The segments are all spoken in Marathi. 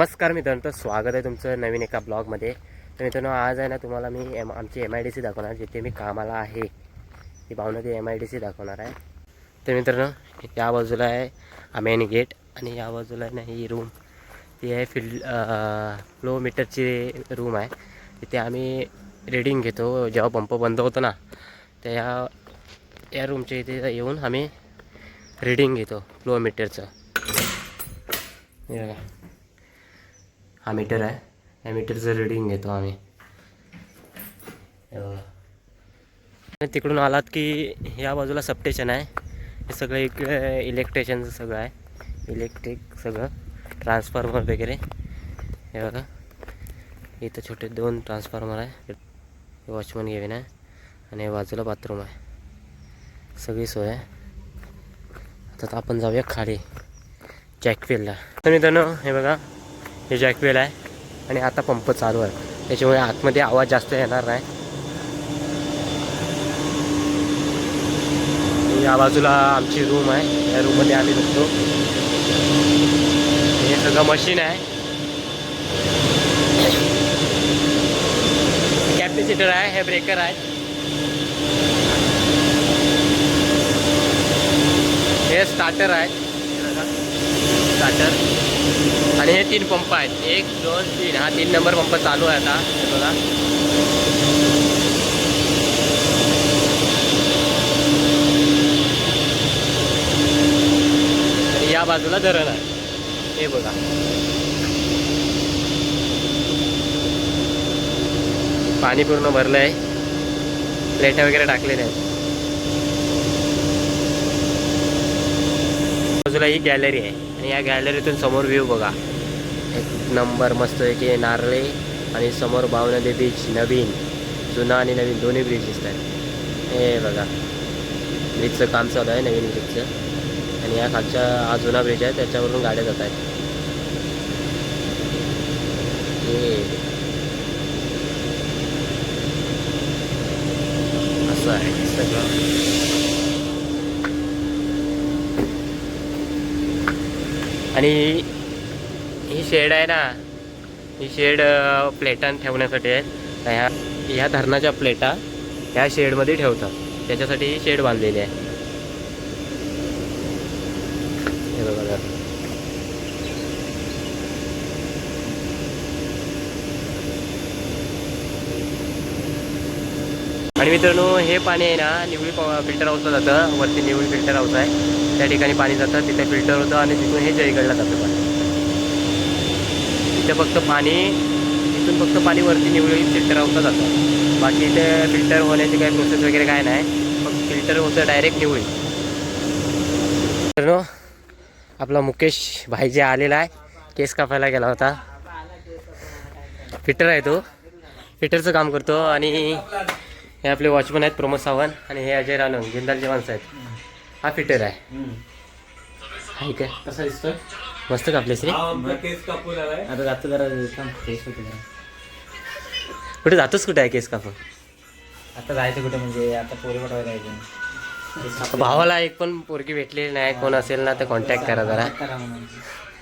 नमस्कार मित्रांनो तर स्वागत आहे तुमचं नवीन एका ब्लॉगमध्ये. तर मित्रांनो आज आहे ना तुम्हाला मी एम आमची एम आय डी सी दाखवणार जिथे मी कामाला आहे. ती भावना एम आय डी सी दाखवणार आहे. तर मित्रांनो या बाजूला आहे मेन गेट आणि या बाजूला आहे ना ही रूम ती आहे फिल्ड फ्लो मीटरची रूम आहे. तिथे आम्ही रीडिंग घेतो जेव्हा पंप बंद होतो ना त्या या या रूमच्या इथे येऊन आम्ही रीडिंग घेतो फ्लो मीटरचं हा मीटर आहे. या मीटरचं रीडिंग घेतो आम्ही. आणि तिकडून आलात की या बाजूला सबस्टेशन आहे. हे सगळं एक इलेक्ट्रिशियनचं सगळं आहे. इलेक्ट्रिक सगळं. ट्रान्सफॉर्मर वगैरे. हे बघा. इथं छोटे दोन ट्रान्सफॉर्मर आहे. वॉचमन गेविन आहे. आणि या बाजूला बाथरूम आहे. सगळी सोय आहे. आता आपण जाऊया खाली. जॅकफिलला तर मित्रांनो हे बघा. हे जॅकवेल आहे. आणि आता पंप चालू आहे. त्याच्यामुळे आतमध्ये आवाज जास्त येणार नाही. या बाजूला आमची रूम आहे. या रूममध्ये आम्ही बघतो हे सगळं मशीन आहे. कॅपॅसिटर आहे. हे ब्रेकर आहे. हे स्टार्टर आहे. स्टार्टर आणि हे तीन पंप आहेत. एक दोन तीन. हा तीन नंबर पंप चालू आहे आता. बघा. या बाजूला धरण आहे. हे बघा. पाणी पूर्ण भरलं आहे प्लेटा वगैरे टाकलेल्या आहेत बाजूला ही गॅलरी आहे. आणि या गॅलरीतून समोर व्ह्यू बघा. एक नंबर मस्त की नारळे आणि समोर भावनदी बीच नवीन जुना आणि नवीन दोन्ही ब्रिज दिसत आहेत हे बघा ब्रिजचं काम चालू आहे नवीन ब्रिजचं आणि या खालच्या हा जुना ब्रिज आहे त्याच्यावरून गाड्या जात आहेत हे. असं आहे सगळं. आणि ही शेड आहे ना ही शेड प्लेटां ठेवण्यासाठी आहे. ह्या ह्या धरणाच्या प्लेटा ह्या शेडमध्ये ठेवतात. त्याच्यासाठी ही शेड बांधलेली आहे. हे बघा आणि मित्रांनो हे पाणी आहे ना निवळी फिल्टर हाऊसला जातं. वरती निवळी फिल्टर हाऊस आहे. त्या ठिकाणी पाणी जातं. तिथे फिल्टर होतं आणि तिथून हे जयगडला जातं पाणी. तिथे फक्त पाणी तिथून फक्त पाणी वरती निवळी फिल्टर हाऊसला जातं. बाकी इथे फिल्टर होण्याची काही प्रोसेस वगैरे काय नाही. फक्त फिल्टर होतं डायरेक्ट निवळी मित्रांनो आपला मुकेश भाई जे आलेला आहे केस कापायला गेला होता. फिटर आहे तो. फिटरचं काम करतो आणि हे आपले वॉचमन आहेत प्रमोद सावंत आणि हे अजय रानंग जिंदालचे माणसं आहेत हा फिटर आहे. आहे काय कसा दिसतोय? मस्त कापले श्री केस कापून आलाय आता जातो जरा फ्रेश होते जरा. कुठे जातोस कुठे आहे केस कापून आता जायचं कुठे म्हणजे आता पोरी पटवायला जायचं. भावाला एक पण पोरगी भेटलेली नाही कोण असेल ना तर कॉन्टॅक्ट करा जरा. करा म्हणून.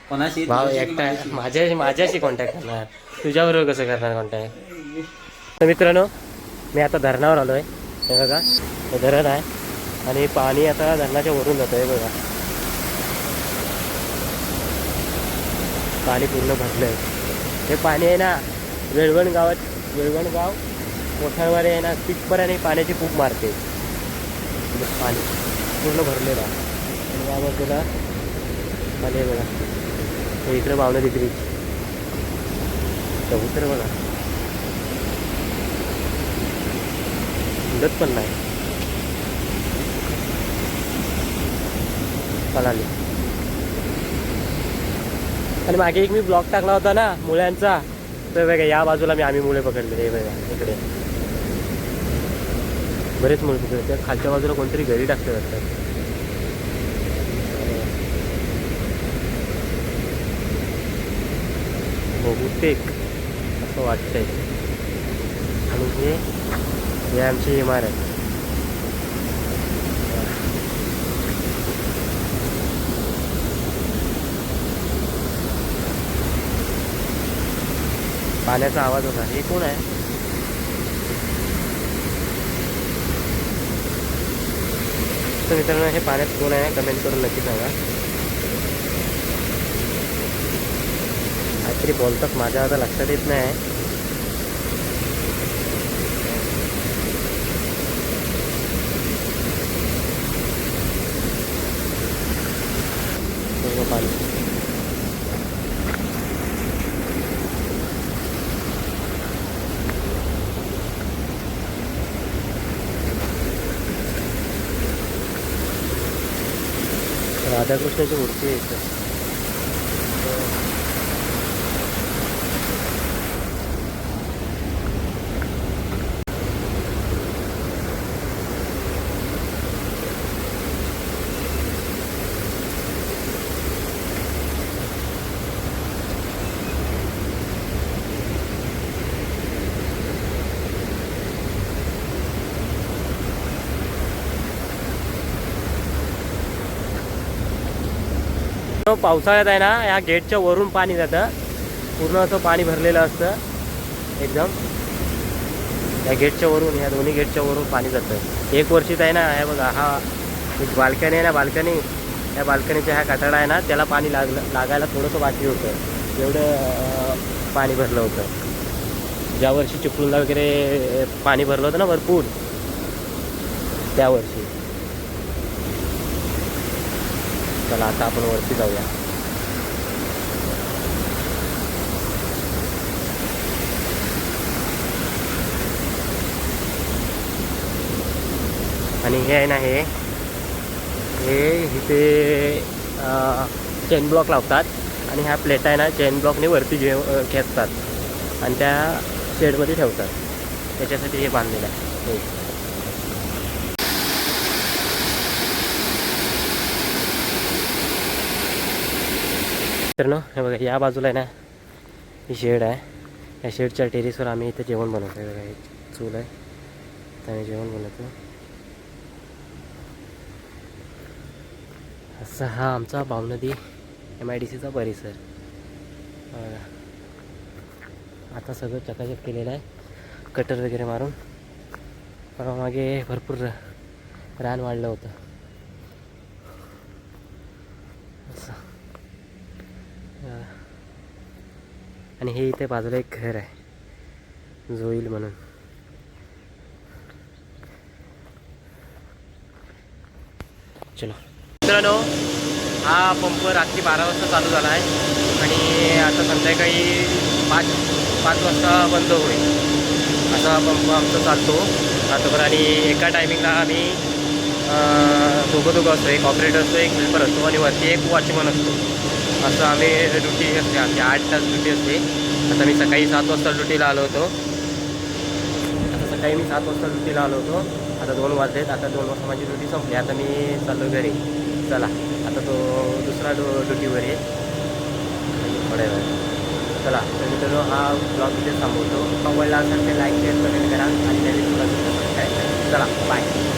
कोणाशी? भाव एकटा आहे. माझ्या माझ्याशी कॉन्टॅक्ट करणार. तुझ्याबरोबर कसं करणार कॉन्टॅक्ट तर मित्रांनो मी आता धरणावर आलो आहे हे बघा हे धरण आहे. आणि पाणी आता धरणाच्या वरून जातं आहे बघा. पाणी पूर्ण भरलं आहे हे पाणी आहे ना वेळवण गावात वेळवण गाव मोठ्यावारे आहे ना तिथपर्यंत पाण्याची खूप मारते. पाणी. पूर्ण भरलेलं आहे बाजूला पाणी बघा. हे इकडे बावनदी ब्रिज कबूतर बघा. उडत पण नाही. पळाले आणि मागे एक मी ब्लॉक टाकला होता ना मुळ्यांचा. तर बघा या बाजूला मी आम्ही मुळे पकडले. हे बघा इकडे. बरेच मुळे पकडले. त्या खालच्या बाजूला कोणतरी घरी टाकते वाटतं. बहुतेक असं वाटतंय. आणि हे हे आमची इमारत. पाण्याचा आवाज होता. हे कोण आहे? तर मित्रांनो हे पाण्यात कोण आहे? कमेंट करून नक्की सांगा. काहीतरी बोलतात माझ्या आता लक्षात येत नाही पूर्ण पाणी राधाकृष्णाची मूर्ती आहे इथं पावसाळ्यात आहे ना या गेटच्या वरून पाणी जातं. पूर्ण असं पाणी भरलेलं असतं. एकदम. या गेटच्या वरून या दोन्ही गेटच्या वरून पाणी जातं. एक वर्षीत आहे ना हे बघा हा एक बाल्कनी आहे ना बाल्कनी. या बाल्कनीचा हा कठाडा आहे ना त्याला पाणी लागलं लागायला थोडंसं बाकी होतं. एवढं पाणी भरलं होतं. ज्या वर्षी चिपळूणला वगैरे पाणी भरलं होतं ना भरपूर. त्या वर्षी. चला आता आपण वरती जाऊया. आणि हे आहे ना हे. हे इथे चेन ब्लॉक लावतात. आणि ह्या प्लेट आहे ना चेन ब्लॉकने वरती घे खेचतात. आणि त्या शेडमध्ये ठेवतात. त्याच्यासाठी हे बांधलेलं आहे. हे. हे बघा या बाजूला आहे ना ही शेड आहे. या शेडच्या टेरेसवर आम्ही इथे जेवण बनवतो आहे बघा हे चूल आहे. त्याने जेवण बनवतो. असा हा आमचा भावनदी एम आय डी सीचा परिसर. आता सगळं चकाचक केलेलं आहे. कटर वगैरे मारून. परवा मागे भरपूर रान वाढलं होतं. असं. आणि हे इथे बाजूला एक घर आहे. जोईल म्हणून. चलो. मित्रांनो हा पंप रात्री बारा वाजता चालू झाला आहे. आणि आता संध्याकाळी पाच पाच वाजता बंद होईल. असा पंप आमचा चालतो. आता आणि एका टायमिंगला आम्ही दोघं दोघं असतो. एक ऑपरेटर असतो एक हेल्पर असतो. आणि वरती एक वॉचमन असतो. असं आम्ही ड्युटी असते. आमची आठ तास ड्युटी असते. आता मी सकाळी सात वाजता ड्युटीला आलो होतो. आता सकाळी मी सात वाजता ड्युटीला आलो होतो. आता दोन वाजलेत. आता दोन वाजता माझी ड्युटी संपली. आता मी चाललो घरी. चला. आता तो दुसरा डो ड्युटीवर आहे. थोड्या वेळ चला. तर मित्रांनो हा ब्लॉग इथे थांबवतो. आवडला असेल ते लाईक शेअर कमेंट करा. आणि नवीन मुलांचं सबस्क्राईब करा. चला. बाय